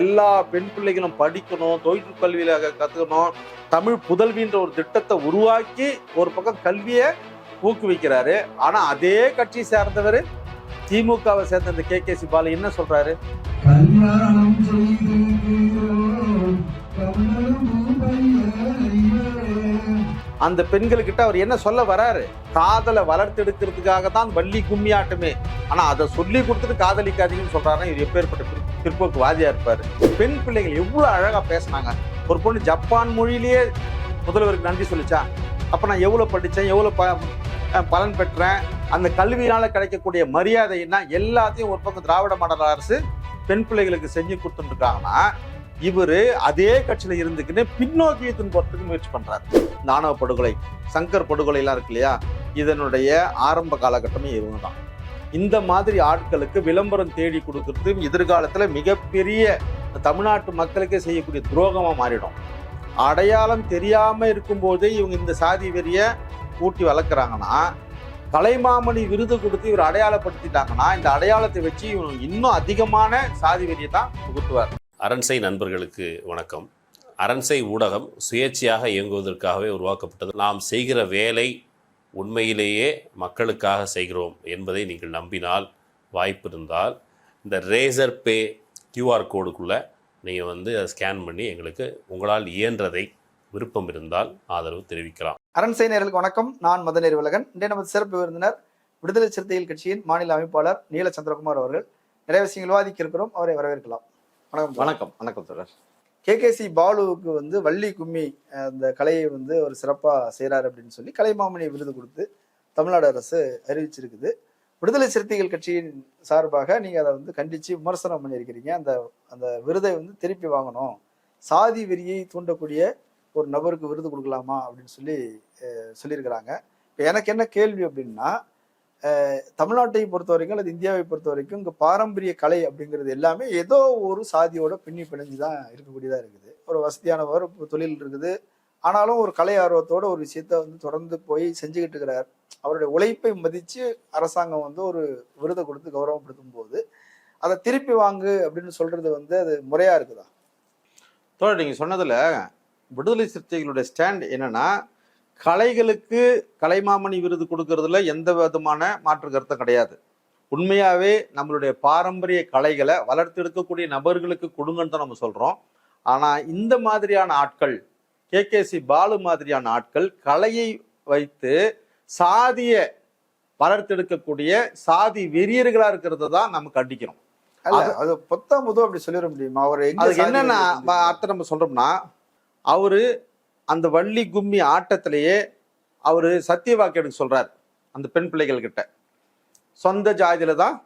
எல்லா பெண் பிள்ளைகளும் படிக்கணும் தொழில் கல்வியில கத்துக்கணும். தமிழ் புதல்வின்ற ஒரு திட்டத்தை உருவாக்கி ஒரு பக்கம் கல்வியை ஊக்குவிக்கிறாரு. ஆனா அதே கட்சி சேர்ந்தவர் திமுகவை சேர்ந்த இந்த கே கே சி பாலு என்ன சொல்றாரு? அந்த பெண்களுக்கிட்ட அவர் என்ன சொல்ல வராரு? காதலை வளர்த்தெடுக்கிறதுக்காக தான் வள்ளி கும்மி ஆட்டமே ஆனா அதை சொல்லி கொடுத்துட்டு காதலிக்காதீங்கன்னு சொல்றாருன்னா இவர் எப்பேற்பட்ட பிற்- பிற்போக்கு வாதியா இருப்பாரு. பெண் பிள்ளைகள் எவ்வளவு அழகா பேசுனாங்க. ஒரு பொண்ணு ஜப்பான் மொழியிலேயே முதல்வருக்கு நன்றி சொல்லிச்சா? அப்ப நான் எவ்வளவு படிச்சேன் எவ்வளவு ப- பலன் பெற்றேன்? அந்த கல்வியினால கிடைக்கக்கூடிய மரியாதை என்ன? எல்லாத்தையும் ஒரு பக்கம் திராவிட மாடல் அரசு பெண் பிள்ளைகளுக்கு செஞ்சு கொடுத்துட்டுருக்காங்கன்னா இவர் அதே கட்சியில் இருந்துக்கின்னு பின்னோக்கி எடுத்துன்னு போறதுக்கு முயற்சி பண்ணுறாரு இந்த படுகொலை சங்கர் படுகொலைலாம் இருக்கு இல்லையா? இதனுடைய ஆரம்ப காலகட்டமே இவங்க தான் இந்த மாதிரி ஆட்களுக்கு விளம்பரம் தேடி கொடுக்கறது எதிர்காலத்தில் மிகப்பெரிய தமிழ்நாட்டு மக்களுக்கே செய்யக்கூடிய துரோகமாக மாறிடும். அடையாளம் தெரியாமல் இருக்கும்போதே இவங்க இந்த சாதி வெறியை ஊட்டி வளர்க்குறாங்கன்னா கலைமாமணி விருது கொடுத்து இவர் அடையாளப்படுத்திட்டாங்கன்னா இந்த அடையாளத்தை வச்சு இவங்க இன்னும் அதிகமான சாதி வெறியை தான் புகுத்துவார். அரண்சை நண்பர்களுக்கு வணக்கம். அரண்சை ஊடகம் சுயேட்சையாக இயங்குவதற்காகவே உருவாக்கப்பட்டது. நாம் செய்கிற வேலை உண்மையிலேயே மக்களுக்காக செய்கிறோம் என்பதை நீங்கள் நம்பினால் வாய்ப்பு இருந்தால் இந்த ரேசர் பே கியூஆர் கோடுக்குள்ளே நீங்கள் வந்து அதை ஸ்கேன் பண்ணி எங்களுக்கு உங்களால் இயன்றதை விருப்பம் இருந்தால் ஆதரவு தெரிவிக்கலாம். அரண்சை நேர்களுக்கு வணக்கம். நான் மதநேர் உலகன் இன்றைய நமது சிறப்பு விருந்தினர் விடுதலை சிறுத்தைகள் கட்சியின் மாநில அமைப்பாளர் நீல சந்திரகுமார் அவர்கள். நிறைய விஷயங்கள் விவாதிக்க இருக்கிறோம். அவரை வரவேற்கலாம். வணக்கம் வணக்கம் வணக்கம் தொடர் கேகேசி பாலுவுக்கு வந்து வள்ளி கும்மி அந்த கலையை வந்து ஒரு சிறப்பா செய்றாரு அப்படின்னு சொல்லி கலைமாமணி விருது கொடுத்து தமிழ்நாடு அரசு அறிவிச்சிருக்குது. விடுதலை சிறுத்தைகள் கட்சியின் சார்பாக நீங்க அதை வந்து கண்டிச்சு விமர்சனம் பண்ணியிருக்கிறீங்க. அந்த அந்த விருதை வந்து திருப்பி வாங்கணும். சாதி வெறியை தூண்டக்கூடிய ஒரு நபருக்கு விருது கொடுக்கலாமா அப்படின்னு சொல்லி சொல்லியிருக்கிறாங்க. இப்போ எனக்கு என்ன கேள்வி அப்படின்னா தமிழ்நாட்டை பொறுத்த வரைக்கும் அல்லது இந்தியாவை பொறுத்த வரைக்கும் இங்கே பாரம்பரிய கலை அப்படிங்கிறது எல்லாமே ஏதோ ஒரு சாதியோட பின்னி பிணைஞ்சு தான் இருக்கக்கூடியதாக இருக்குது. ஒரு வசதியானவர் தொழில் இருக்குது. ஆனாலும் ஒரு கலை ஆர்வத்தோட ஒரு விஷயத்த வந்து தொடர்ந்து போய் செஞ்சுக்கிட்டு இருக்கிறார். அவருடைய உழைப்பை மதித்து அரசாங்கம் வந்து ஒரு விருதை கொடுத்து கௌரவப்படுத்தும் போது அதை திருப்பி வாங்கு அப்படின்னு சொல்றது வந்து அது முறையா இருக்குதா? தோழர் நீங்கள் சொன்னதில் விடுதலை சிறுத்தைகளுடைய ஸ்டாண்ட் என்னன்னா கலைகளுக்கு கலைமாமணி விருது கொடுக்கறதுல எந்த விதமான மாற்று கருத்தும் கிடையாது. உண்மையாவே நம்மளுடைய பாரம்பரிய கலைகளை வளர்த்தெடுக்கக்கூடிய நபர்களுக்கு கொடுங்கன்னு தான் நம்ம சொல்றோம். ஆனா இந்த மாதிரியான ஆட்கள் கேகேசி பாலு மாதிரியான ஆட்கள் கலையை வைத்து சாதிய வளர்த்தெடுக்கக்கூடிய சாதி வெறியர்களா இருக்கிறத தான் நம்ம கண்டிக்கிறோம். அது பொத்தா முதோ அப்படி சொல்லிட முடியுமா? அவர் என்னன்னா அர்த்தம் நம்ம சொல்றோம்னா அவரு அந்த வள்ளி கும்மி ஆட்டத்திலேயே அவர் சத்திய வாக்கியம் சொல்கிறார் அந்த பெண் பிள்ளைகள் கிட்ட சொந்த ஜாதியில் தான்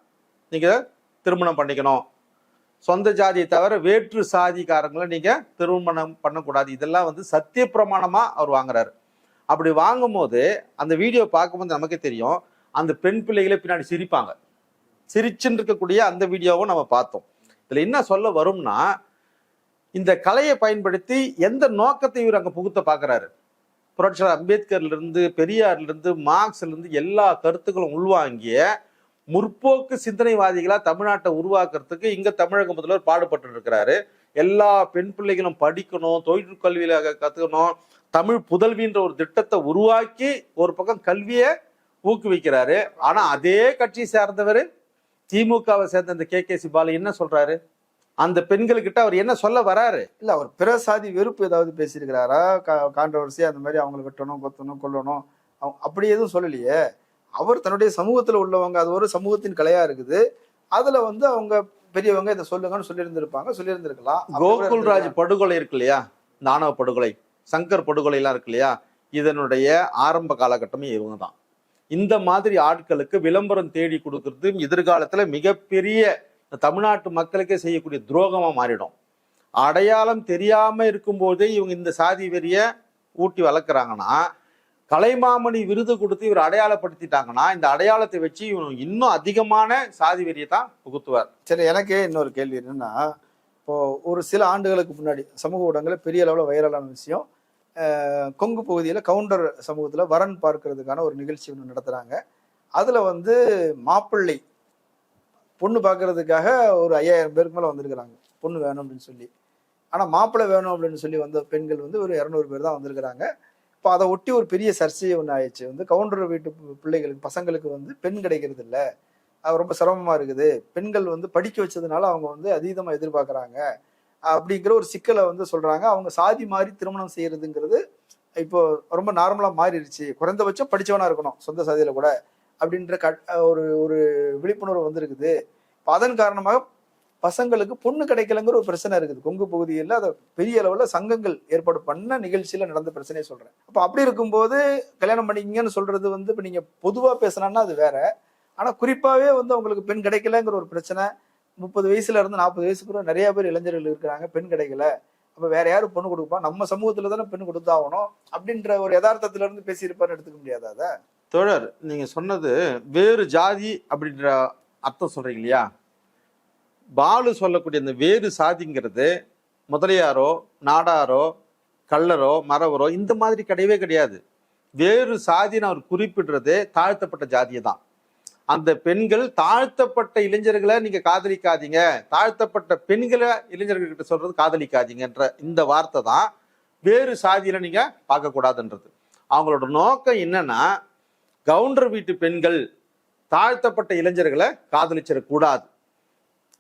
நீங்கள் திருமணம் பண்ணிக்கணும். சொந்த ஜாதியை தவிர வேற்று சாதிக்காரங்களை நீங்கள் திருமணம் பண்ணக்கூடாது. இதெல்லாம் வந்து சத்திய பிரமாணமாக அவர் வாங்குறாரு. அப்படி வாங்கும்போது அந்த வீடியோ பார்க்கும்போது நமக்கே தெரியும் அந்த பெண் பிள்ளைகளே பின்னாடி சிரிப்பாங்க. சிரிச்சுன்னு இருக்கக்கூடிய அந்த வீடியோவை நம்ம பார்த்தோம். இதில் என்ன சொல்ல வரும்னா இந்த கலையை பயன்படுத்தி எந்த நோக்கத்தை இவர் அங்கே புகுத்த பார்க்குறாரு புரட்சியாளர் அம்பேத்கர்லேருந்து பெரியார்லேருந்து மார்க்ஸ்லேருந்து எல்லா கருத்துக்களும் உள்வாங்கிய முற்போக்கு சிந்தனைவாதிகளாக தமிழ்நாட்டை உருவாக்குறதுக்கு இங்கே தமிழக முதல்வர் பாடுபட்டு இருக்கிறாரு எல்லா பெண் பிள்ளைகளும் படிக்கணும் தொழில் கல்வியில கற்றுக்கணும் தமிழ் புதல்வின்ற ஒரு திட்டத்தை உருவாக்கி ஒரு பக்கம் கல்வியை ஊக்குவிக்கிறாரு. ஆனால் அதே கட்சி சேர்ந்தவர் திமுகவை சேர்ந்த இந்த கே கே சி பாலு என்ன சொல்கிறாரு அந்த பெண்களுக்கிட்ட அவர் என்ன சொல்ல வராரு? இல்ல அவர் பிற சாதி வெறுப்பு ஏதாவது பேசியிருக்கிறாரா? கான்ட்ரவர்சி அந்த மாதிரி அவங்களை வெட்டணும் கொத்தணும் கொல்லணும். அவங்க- அப்படி எதுவும் சொல்லலையே. அவர் தன்னுடைய சமூகத்துல உள்ளவங்க அது ஒரு சமூகத்தின் கலையா இருக்குது. அதுல வந்து அவங்க பெரியவங்க இதை சொல்லுங்கன்னு சொல்லியிருந்திருப்பாங்க சொல்லியிருந்திருக்கலாம். கோகுல்ராஜ். படுகொலை இருக்கு இல்லையா? இந்த ஆணவ படுகொலை சங்கர் படுகொலை எல்லாம் இருக்கு இல்லையா? இதனுடைய ஆரம்ப காலகட்டமே இவங்க தான் இந்த மாதிரி ஆட்களுக்கு விளம்பரம் தேடி கொடுக்கறது எதிர்காலத்துல மிகப்பெரிய தமிழ்நாட்டு மக்களுக்கே செய்யக்கூடிய துரோகமாக மாறிடும். அடையாளம் தெரியாமல் இருக்கும்போதே இவங்க இந்த சாதி வெறியை ஊட்டி வளர்க்குறாங்கன்னா கலைமாமணி விருது கொடுத்து இவர் அடையாளப்படுத்திட்டாங்கன்னா இந்த அடையாளத்தை வச்சு இவங்க இன்னும் அதிகமான சாதி வெறியை தான் புகுத்துவார். சரி எனக்கே இன்னொரு கேள்வி என்னென்னா இப்போ ஒரு சில ஆண்டுகளுக்கு முன்னாடி சமூக ஊடகங்களில் பெரிய அளவில் வைரலான விஷயம். கொங்கு பகுதியில் கவுண்டர் சமூகத்தில் வரன் பார்க்கறதுக்கான ஒரு நிகழ்ச்சி ஒன்று நடத்துகிறாங்க அதில் வந்து மாப்பிள்ளை பொண்ணு பார்க்கறதுக்காக ஒரு ஐயாயிரம் பேருக்கு மேலே வந்திருக்கிறாங்க. பொண்ணு வேணும் அப்படின்னு சொல்லி. ஆனால் மாப்பிள்ளை வேணும் அப்படின்னு சொல்லி வந்த பெண்கள் வந்து ஒரு இரநூறு பேர் தான் வந்திருக்கிறாங்க. இப்போ அதை ஒட்டி ஒரு பெரிய சர்ச்சையை ஒன்று ஆயிடுச்சு. வந்து கவுண்டர் வீட்டு பிள்ளைகளுக்கு பசங்களுக்கு வந்து பெண் கிடைக்கிறது இல்லை. அது ரொம்ப சிரமமாக இருக்குது. பெண்கள் வந்து படிக்க வச்சதுனால அவங்க வந்து அதீதமாக எதிர்பார்க்குறாங்க. அப்படிங்கிற ஒரு சிக்கலை வந்து சொல்கிறாங்க அவங்க சாதி மாறி திருமணம் செய்கிறதுங்கிறது இப்போ ரொம்ப நார்மலாக மாறிடுச்சு. குறைந்தபட்சம் படித்தவனாக இருக்கணும். சொந்த சாதியில் கூட. அப்படின்ற கட் ஒரு ஒரு விழிப்புணர்வு வந்திருக்குது. இப்போ அதன் காரணமாக பசங்களுக்கு பொண்ணு கிடைக்கலங்கிற ஒரு பிரச்சனை இருக்குது. கொங்கு பகுதியில் அதை பெரிய அளவில் சங்கங்கள் ஏற்பாடு பண்ண நிகழ்ச்சியில் நடந்த பிரச்சனையை சொல்கிறேன் அப்போ அப்படி இருக்கும்போது கல்யாணம் பண்ணிக்கிங்கன்னு சொல்கிறது வந்து இப்போ நீங்கள் பொதுவாக பேசுனான்னா அது வேற. ஆனால் குறிப்பாகவே வந்து அவங்களுக்கு பெண் கிடைக்கலங்கிற ஒரு பிரச்சனை முப்பது வயசுல இருந்து நாற்பது வயசுக்குள்ள நிறைய பேர் இளைஞர்கள் இருக்கிறாங்க பெண் கிடைக்கல. அப்போ வேற யாரும் பொண்ணு கொடுப்பா? நம்ம சமூகத்தில் தானே பெண் கொடுத்தாகணும் அப்படின்ற ஒரு யதார்த்தத்திலிருந்து பேசியிருப்பாருன்னு எடுத்துக்க முடியாதா அதை? தோழர் நீங்க சொன்னது வேறு ஜாதி அப்படின்ற அர்த்தம் சொல்றீங்க இல்லையா? பாலு சொல்லக்கூடிய அந்த வேறு சாதிங்கிறது முதலியாரோ நாடாரோ கள்ளரோ மரவரோ இந்த மாதிரி கிடையவே கிடையாது. வேறு சாதின்னு அவர் குறிப்பிடுறது தாழ்த்தப்பட்ட ஜாதியை தான். அந்த பெண்கள் தாழ்த்தப்பட்ட இளைஞர்களை நீங்க காதலிக்காதீங்க. தாழ்த்தப்பட்ட பெண்களை இளைஞர்கள்கிட்ட சொல்றது காதலிக்காதீங்கன்ற இந்த வார்த்தை தான் வேறு சாதியில நீங்க பார்க்கக்கூடாதுன்றது. அவங்களோட நோக்கம் என்னன்னா கவுண்டர் வீட்டு பெண்கள் தாழ்த்தப்பட்ட இளைஞர்களை காதலிச்சிடக்கூடாது.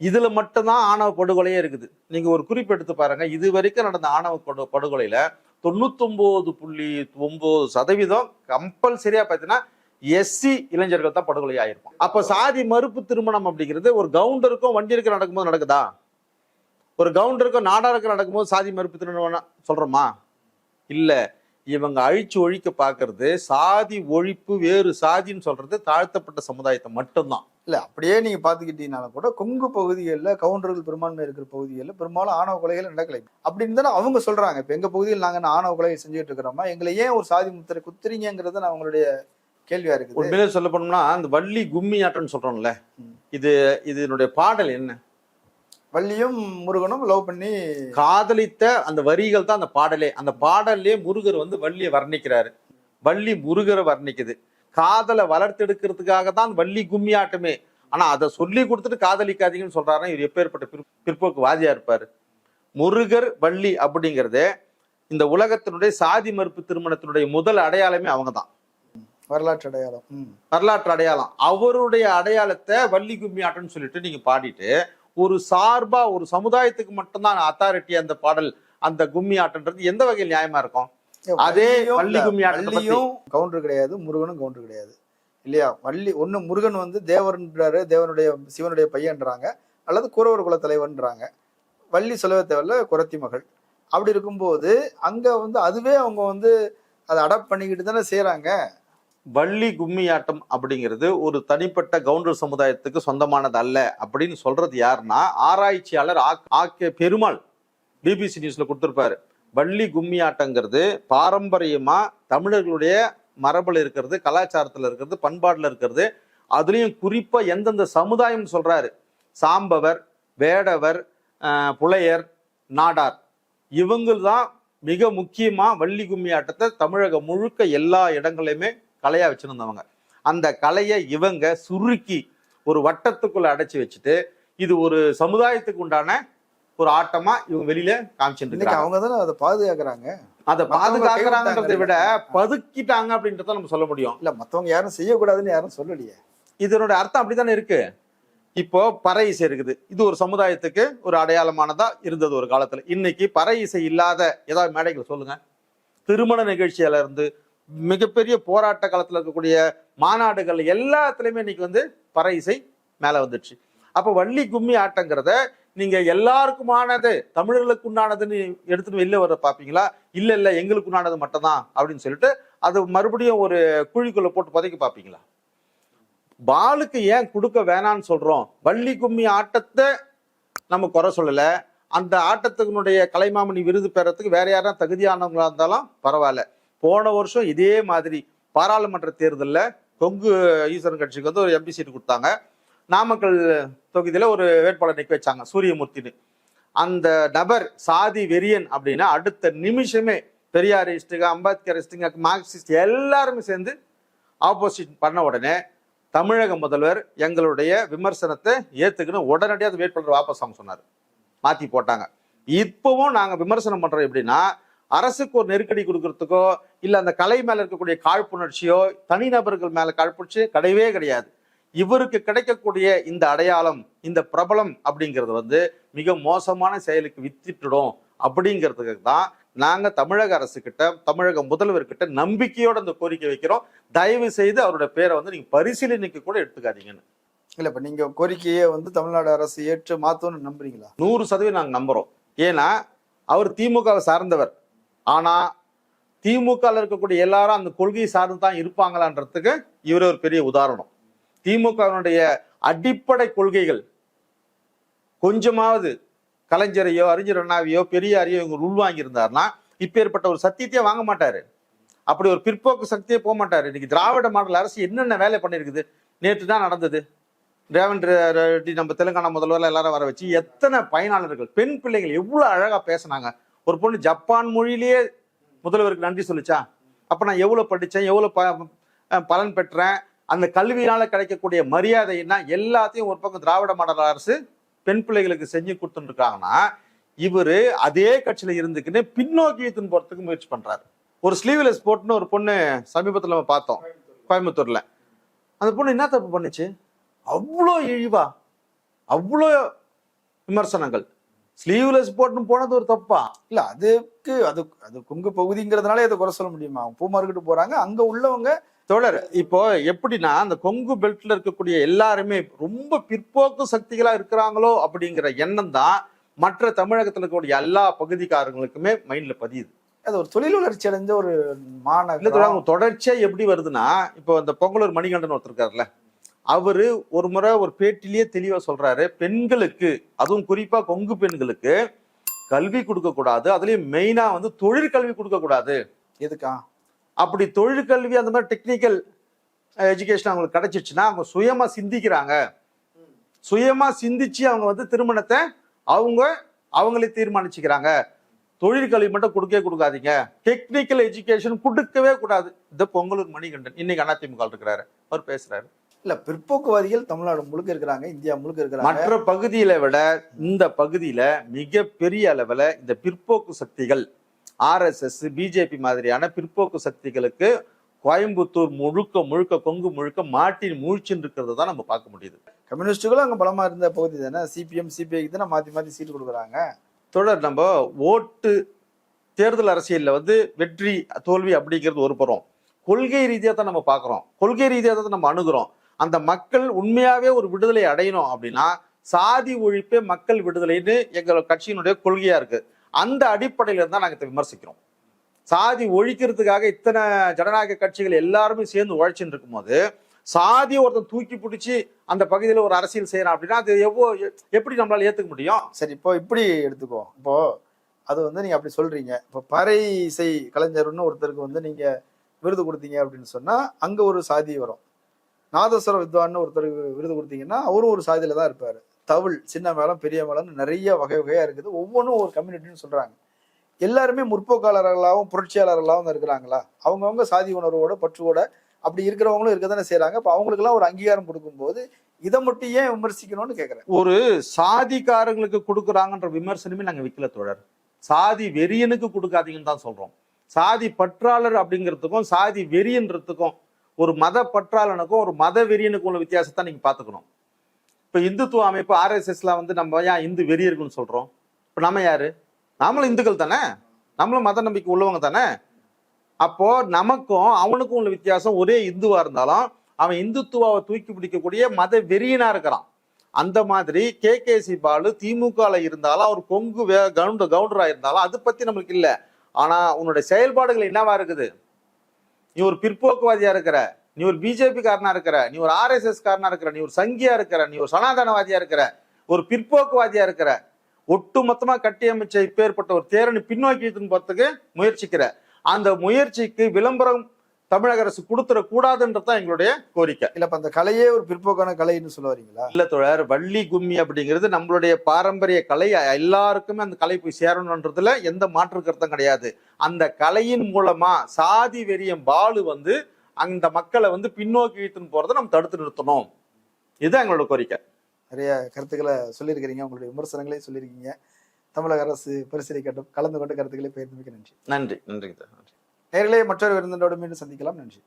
இதில் மட்டும்தான் ஆணவ படுகொலையே இருக்குது. நீங்கள் ஒரு குறிப்பு எடுத்து பாருங்கள் இது வரைக்கும் நடந்த ஆணவ படு படுகொலையில் தொண்ணூத்தொன்பது புள்ளி ஒம்பது சதவீதம் கம்பல்சரியாக பார்த்தீங்கன்னா எஸ்சி இளைஞர்கள் தான் படுகொலை ஆயிருப்பான் அப்போ சாதி மறுப்பு திருமணம் அப்படிங்கிறது ஒரு கவுண்டருக்கும் வண்டியருக்கும் நடக்கும்போது நடக்குதா? ஒரு கவுண்டருக்கும் நாடாருக்கும் நடக்கும்போது சாதி மறுப்பு திருமணம் சொல்கிறோமா இல்லை. இவங்க அழிச்சு ஒழிக்க பார்க்கிறது சாதி ஒழிப்பு வேறு சாதின்னு சொல்றது தாழ்த்தப்பட்ட சமுதாயத்தை மட்டும்தான். இல்ல அப்படியே நீங்க பாத்துக்கிட்டீங்கனாலும் கூட கொங்கு பகுதிகளில் கவுண்டர்கள் பெரும்பான்மை இருக்கிற பகுதிகளில் பெரும்பாலும் ஆணவ கொலைகள் நடக்கலை. அப்படின்னு தானே அவங்க சொல்றாங்க. இப்ப எங்க பகுதியில் நாங்க என்ன ஆணவ கொலைகள் செஞ்சுட்டு இருக்கிறோமா? எங்களை ஏன் ஒரு சாதி முத்திரை குத்துறீங்கிறது நான் அவங்களுடைய கேள்வியா இருக்குது. உண்மையிலே சொல்ல போனோம்னா அந்த வள்ளி கும்மி ஆட்டம்னு சொல்றோம்ல. ம். இது இதனுடைய பாடல் என்ன? வள்ளியும் முருகனும் லவ் பண்ணி காதலித்த அந்த வரிகள் தான் அந்த பாடலே. அந்த பாடல்லே முருகர் வந்து வள்ளியை வர்ணிக்கிறாரு. வள்ளி முருகரை வர்ணிக்குது. காதலை வளர்த்தெடுக்கிறதுக்காக தான் வள்ளி கும்மி ஆட்டமே ஆனா அதை சொல்லி கொடுத்துட்டு காதலிக்காதீங்கன்னு சொல்றாருன்னா இவர் எப்பேற்பட்ட பிற் பிற்போக்கு வாதியா இருப்பாரு. முருகர் வள்ளி அப்படிங்கிறது இந்த உலகத்தினுடைய சாதி மறுப்பு திருமணத்தினுடைய முதல் அடையாளமே அவங்க தான். வரலாற்று அடையாளம். வரலாற்று அடையாளம். அவருடைய அடையாளத்தை வள்ளி கும்மி ஆட்டம்னு சொல்லிட்டு நீங்க பாடிட்டு ஒரு சார்பா ஒரு சமுதாயத்துக்கு மட்டும்தான் அத்தாரிட்டி அந்த பாடல் அந்த கும்மி ஆட்டம்ன்றது எந்த வகையில் நியாயமா இருக்கும்? அதே வள்ளி கும்மி வள்ளியும் கவுண்டர் கிடையாது முருகனும் கவுண்டர் கிடையாது. இல்லையா? வள்ளி ஒண்ணு முருகன் வந்து தேவர்ன்றாரு தேவனுடைய சிவனுடைய பையன்றாங்க அல்லது குறவர் குல தலைவன்றாங்க. வள்ளி சொல்லவே தேவையில்ல குரத்தி மகள். அப்படி இருக்கும்போது அங்க வந்து அதுவே அவங்க வந்து அதை அடாப்ட் பண்ணிக்கிட்டு தானே செய்றாங்க. வள்ளி கும்மி ஆட்டம் அப்படிங்கிறது ஒரு தனிப்பட்ட கவுண்டர் சமுதாயத்துக்கு சொந்தமானது அல்ல அப்படின்னு சொல்றது யாருன்னா ஆராய்ச்சியாளர் ஆக்- ஆக்கே பெருமாள் பிபிசி நியூஸ்ல கொடுத்துருப்பாரு. வள்ளி கும்மி ஆட்டங்கிறது பாரம்பரியமா தமிழர்களுடைய மரபில் இருக்கிறது கலாச்சாரத்தில் இருக்கிறது பண்பாட்டில் இருக்கிறது. அதுலேயும் குறிப்பா எந்தெந்த சமுதாயம் சொல்றாரு. சாம்பவர் வேடவர் புலையர் நாடார். இவங்க தான் மிக முக்கியமாக வள்ளி கும்மி ஆட்டத்தை தமிழகம் முழுக்க எல்லா இடங்களையுமே கலையா வச்சிருந்தவங்க. அந்த கலையை இவங்க சுருக்கி ஒரு வட்டத்துக்குள்ள அடைச்சு வச்சுட்டு இது ஒரு சமுதாயத்துக்கு உண்டான ஒரு ஆட்டமா இவங்க வெளியில காமிச்சுட்டு அவங்க தானே அதை பாதுகாக்கிறாங்க? அதை பாதுகாக்கிறாங்கன்றதை விட. பதுக்கிட்டாங்க அப்படின்றத நம்ம சொல்ல முடியும். இல்ல மத்தவங்க யாரும் செய்யக்கூடாதுன்னு யாரும் சொல்லலையே. இதனோட அர்த்தம் அப்படித்தானே இருக்கு? இப்போ பறை இசை இருக்குது. இது ஒரு சமுதாயத்துக்கு ஒரு அடையாளமானதா இருந்தது ஒரு காலத்துல. இன்னைக்கு பறை இசை இல்லாத ஏதாவது மேடைகள் சொல்லுங்க. திருமண நிகழ்ச்சியில இருந்து மிகப்பெரிய போராட்ட காலத்தில் இருக்கக்கூடிய மாநாடுகள் எல்லாத்துலேயுமே இன்னைக்கு வந்து பறை இசை மேலே வந்துடுச்சு. அப்போ வள்ளி கும்மி ஆட்டங்கிறத நீங்கள் எல்லாருக்குமானது தமிழர்களுக்கு உண்டானதுன்னு எடுத்துட்டு வெளில வர பார்ப்பீங்களா இல்லை இல்லை எங்களுக்கு உண்டானது மட்டும்தான் அப்படின்னு சொல்லிட்டு அது மறுபடியும் ஒரு குழிக்குள்ளே போட்டு புதைக்க பார்ப்பீங்களா பாலுக்கு ஏன் கொடுக்க வேணான்னு சொல்கிறோம் வள்ளி கும்மி ஆட்டத்தை நம்ம குறை சொல்லலை. அந்த ஆட்டத்தினுடைய கலைமாமணி விருது பெறத்துக்கு வேற யாரா தகுதியானவங்களா இருந்தாலும் பரவாயில்ல. போன வருஷம் இதே மாதிரி பாராளுமன்ற தேர்தலில் கொங்கு ஈஸ்வரன் கட்சிக்கு வந்து ஒரு எம்பி சீட்டு கொடுத்தாங்க. நாமக்கல் தொகுதியில் ஒரு வேட்பாளர் நிற்க வச்சாங்க சூரியமூர்த்தின்னு. அந்த நபர் சாதி வெறியன் அப்படின்னா அடுத்த நிமிஷமே பெரியாரிஸ்டுங்க அம்பேத்கரிஸ்டுங்க மார்க்சிஸ்ட் எல்லாருமே சேர்ந்து ஆப்போசிட் பண்ண உடனே தமிழக முதல்வர் எங்களுடைய விமர்சனத்தை ஏற்றுக்கணும் உடனடியாக வேட்பாளர் வாபஸ் அவங்க சொன்னார். மாற்றி போட்டாங்க. இப்பவும் நாங்கள் விமர்சனம் பண்ணுறோம் எப்படின்னா அரசுக்கு ஒரு நெருக்கடி கொடுக்கறதுக்கோ இல்ல அந்த கலை மேல இருக்கக்கூடிய காழ்ப்புணர்ச்சியோ தனிநபர்கள் மேல காழ்ப்புணர்ச்சி கிடையவே கிடையாது. இவருக்கு கிடைக்கக்கூடிய இந்த அடையாளம் இந்த பிரபலம் அப்படிங்கிறது வந்து மிக மோசமான செயலுக்கு வித்திட்டுடும் அப்படிங்கிறதுக்கு தான் நாங்க தமிழக அரசு கிட்ட தமிழக முதல்வர்கிட்ட நம்பிக்கையோட அந்த கோரிக்கை வைக்கிறோம். தயவு செய்து அவரோட பேரை வந்து நீங்க பரிசீலனைக்கு கூட எடுத்துக்காதீங்கன்னு. இல்ல இப்ப நீங்க கோரிக்கையை வந்து தமிழ்நாடு அரசு ஏற்று மாத்தணும்னு நம்புறீங்களா? நூறு சதவீதம் நாங்க நம்புறோம். ஏன்னா அவர் திமுகவை சார்ந்தவர். ஆனால் திமுகவில் இருக்கக்கூடிய எல்லாரும் அந்த கொள்கையை சார்ந்து தான் இருப்பாங்களான்றதுக்கு இவர் ஒரு பெரிய உதாரணம். திமுகவினுடைய அடிப்படை கொள்கைகள் கொஞ்சமாவது கலைஞரையோ அறிஞர் அண்ணாவையோ பெரியாரையோ இவங்க உள்வாங்கியிருந்தார்னா இப்பேற்பட்ட ஒரு சத்தியத்தையே வாங்க மாட்டாரு. அப்படி ஒரு பிற்போக்கு சக்தியே போக மாட்டாரு. இன்னைக்கு திராவிட மாடல் அரசு என்னென்ன வேலை பண்ணியிருக்குது? நேற்று தான் நடந்தது. ரேவந்த் ரெட்டி நம்ம தெலுங்கானா முதல்வர் எல்லாரும் வர வச்சு எத்தனை பயனாளர்கள் பெண் பிள்ளைகள் எவ்வளோ அழகாக பேசினாங்க. ஒரு பொண்ணு ஜப்பான் மொழியிலேயே முதல்வருக்கு நன்றி சொல்லிச்சா? அப்ப நான் எவ்வளவு படிச்சேன் எவ்வளவு ப- பலன் பெற்றேன் அந்த கல்வியினால கிடைக்கக்கூடிய மரியாதைன்னா எல்லாத்தையும் ஒரு பக்கம் திராவிட மாடல் அரசு பெண் பிள்ளைகளுக்கு செஞ்சு கொடுத்துட்டு இருக்காங்கன்னா அதே கட்சியில் இருந்துக்கின்னு பின்னோக்கி போகிறதுக்கு முயற்சி பண்ணுறாரு ஒரு ஸ்லீவ்லெஸ் போட்டுன்னு ஒரு பொண்ணு சமீபத்தில் நம்ம பார்த்தோம் கோயம்புத்தூரில். அந்த பொண்ணு என்ன தப்பு பண்ணுச்சு? அவ்வளோ இழிவா அவ்வளோ விமர்சனங்கள். ஸ்லீவ்லெஸ் போட்டுன்னு போனது ஒரு தப்பா? இல்ல அதுக்கு அது அது கொங்கு பகுதிங்கிறதுனால இதை குறை சொல்ல முடியுமா? பூ மார்க்கெட் போறாங்க அங்க உள்ளவங்க தொடர் இப்போ எப்படின்னா அந்த கொங்கு பெல்ட்ல இருக்கக்கூடிய எல்லாருமே ரொம்ப பிற்போக்கு சக்திகளா இருக்கிறாங்களோ அப்படிங்கிற எண்ணம் தான் மற்ற தமிழகத்துல இருக்கக்கூடிய எல்லா பகுதிக்காரங்களுக்குமே மைண்ட்ல பதியுது. அது ஒரு தொழில் வளர்ச்சி அடைஞ்ச ஒரு அவங்க தொடர்ச்சியா எப்படி வருதுன்னா இப்போ இந்த பொங்கலூர் மணிகண்டன் ஒருத்தர் இருக்காருல்ல அவரு ஒரு முறை ஒரு பேட்டிலேயே தெளிவா சொல்றாரு பெண்களுக்கு அதுவும் குறிப்பா கொங்கு பெண்களுக்கு கல்வி கொடுக்க கூடாது அதுலயும் மெயினா வந்து தொழிற்கல்வி கொடுக்க கூடாது. எதுக்கா? அப்படி தொழிற்கல்வி அந்த மாதிரி டெக்னிக்கல் எஜுகேஷன் அவங்களுக்கு கிடைச்சிச்சுன்னா அவங்க சுயமா சிந்திக்கிறாங்க. சுயமா சிந்திச்சு அவங்க வந்து திருமணத்தை அவங்க அவங்களே தீர்மானிச்சுக்கிறாங்க. தொழிற்கல்வி மட்டும் கொடுக்கவே கொடுக்காதீங்க. டெக்னிக்கல் எஜுகேஷன் கொடுக்கவே கூடாது. இந்த பொங்கலூர் மணிகண்டன் இன்னைக்கு அதிமுக இருக்கிறாரு. அவர் பேசுறாரு. இல்ல பிற்போக்குவாதிகள் தமிழ்நாடு முழுக்க இருக்கிறாங்க இந்தியா முழுக்க இருக்கிறாங்க. மற்ற பகுதியில விட இந்த பகுதியில மிகப்பெரிய அளவுல இந்த பிற்போக்கு சக்திகள் ஆர்எஸ்எஸ் பிஜேபி மாதிரியான பிற்போக்கு சக்திகளுக்கு கோயம்புத்தூர் முழுக்க முழுக்க கொங்கு முழுக்க மாட்டின் மூழ்ச்சின்னு இருக்கிறது தான் நம்ம பார்க்க முடியுது. கம்யூனிஸ்டுகளும் அங்க பலமா இருந்த பகுதி தானே? சிபிஎம் சிபிஐக்கு தானே மாத்தி மாத்தி சீட் கொடுக்குறாங்க. தொடர் நம்ம ஓட்டு தேர்தல் அரசியல்ல வந்து வெற்றி தோல்வி அப்படிங்கிறது ஒரு புறம். கொள்கை ரீதியா தான் நம்ம பார்க்கிறோம். கொள்கை ரீதியா தான் நம்ம அணுகுறோம். அந்த மக்கள் உண்மையாவே ஒரு விடுதலை அடையணும் அப்படின்னா சாதி ஒழிப்பே மக்கள் விடுதலைன்னு எங்களோட கட்சியினுடைய கொள்கையா இருக்கு. அந்த அடிப்படையில தான் நாங்க இதை விமர்சிக்கிறோம். சாதி ஒழிக்கிறதுக்காக இத்தனை ஜனநாயக கட்சிகள் எல்லாருமே சேர்ந்து உழைச்சின்னு இருக்கும்போது சாதி ஒருத்தன் தூக்கி பிடிச்சி அந்த பகுதியில் ஒரு அரசியல் செய்யறான் அப்படின்னா அது எவ்வளோ எப்படி நம்மளால ஏத்துக்க முடியும்? சரி இப்போ இப்படி எடுத்துக்கோ. இப்போ அது வந்து நீங்க அப்படி சொல்றீங்க. இப்போ பறை இசை கலைஞர்னு ஒருத்தருக்கு வந்து நீங்க விருது கொடுத்தீங்க அப்படின்னு சொன்னா அங்க ஒரு சாதி வரும். நாதஸ்வர வித்வான்னு ஒருத்தருக்கு விருது கொடுத்தீங்கன்னா அவரும் ஒரு சாதியில தான் இருப்பாரு. தவில் சின்ன மேளம் பெரிய மேளம்னு நிறைய வகை வகையா இருக்குது. ஒவ்வொன்றும் ஒரு கம்யூனிட்டின்னு சொல்றாங்க. எல்லாருமே முற்போக்காளர்களாகவும் புரட்சியாளர்களாகவும் இருக்கிறாங்களா? அவங்கவுங்க சாதி உணர்வோட பற்றுவோட அப்படி இருக்கிறவங்களும் இருக்க தானே செய்யறாங்க அப்போ அவங்களுக்குலாம் ஒரு அங்கீகாரம் கொடுக்கும்போது இதை மட்டும் ஏன் விமர்சிக்கணும்னு கேட்குறேன் ஒரு சாதிக்காரங்களுக்கு கொடுக்குறாங்கன்ற விமர்சனமே நாங்கள் விற்கல தோழர். சாதி வெறியனுக்கு கொடுக்காதீங்கன்னு தான் சொல்றோம். சாதி பற்றாளர் அப்படிங்கிறதுக்கும் சாதி வெறியன்றதுக்கும் ஒரு மத பற்றாளனுக்கும் ஒரு மத வெறியனுக்கும் உள்ள வித்தியாசத்தை நீங்க பாத்துக்கணும் இப்ப இந்துத்துவ அமைப்பு ஆர்எஸ்எஸ்ல வந்து நம்ம ஏன் இந்து வெறியர்கள்னு சொல்றோம்? இப்ப நம்ம யாரு? நாமளும் இந்துக்கள் தானே? நம்மளும் மத நம்பிக்கை உள்ளவங்க தானே? அப்போ நமக்கும் அவனுக்கும் உள்ள வித்தியாசம் ஒரே இந்துவா இருந்தாலும் அவன் இந்துத்துவாவை தூக்கி பிடிக்கக்கூடிய மத வெறியனா இருக்கிறான். அந்த மாதிரி கே. கே. சி. பாலு திமுகவில் இருந்தாலும் அவர் கொங்கு வே கவுண்டர் கவுண்டராக இருந்தாலும் அதை பற்றி நம்மளுக்கு இல்லை. ஆனால் உன்னுடைய செயல்பாடுகள் என்னவா இருக்குது? நீ ஒரு பிற்போக்குவாதியா இருக்கிற நீ ஒரு பிஜேபி காரனா இருக்கிற நீ ஒரு ஆர்எஸ்எஸ் காரனா இருக்கிற நீ ஒரு சங்கியா இருக்கிற நீ ஒரு சனாதனவாதியா இருக்கிற ஒரு பிற்போக்குவாதியா இருக்கிற ஒட்டு மொத்தமா கட்டியமைச்ச இப்பேற்பட்ட ஒரு தேரணி பின்னோக்கி இழுத்துன்னு போறதுக்கு முயற்சிக்கிற அந்த முயற்சிக்கு விளம்பரம் தமிழக அரசு கொடுத்துட கூடாதுன்றதுதான் எங்களுடைய கோரிக்கை. இல்ல அந்த கலையே ஒரு பிற்போக்கான கலைன்னு சொல்ல வரீங்களா? இல்ல தோழர் வள்ளி கும்மி அப்படிங்கிறது நம்மளுடைய பாரம்பரிய கலை. எல்லாருக்குமே அந்த கலை போய் சேரணுன்றதுல எந்த மாற்று கருத்தும் கிடையாது. அந்த கலையின் மூலமா சாதி வெறியம் பாலு வந்து அந்த மக்களை வந்து பின்னோக்கி இழுத்துன்னு போறதை நம்ம தடுத்து நிறுத்தணும். இதுதான் எங்களோட கோரிக்கை. நிறைய கருத்துக்களை சொல்லியிருக்கிறீங்க. உங்களுடைய விமர்சனங்களையும் சொல்லியிருக்கீங்க. தமிழக அரசு பரிசீலிக்கட்டும். கலந்து கொண்டு கருத்துக்களை பகிர்ந்து மிக்க நன்றி. நன்றி சார் நன்றி. நேர்களே மற்றொரு விருந்தினோடு மீண்டும் சந்திக்கலாம். நன்றி.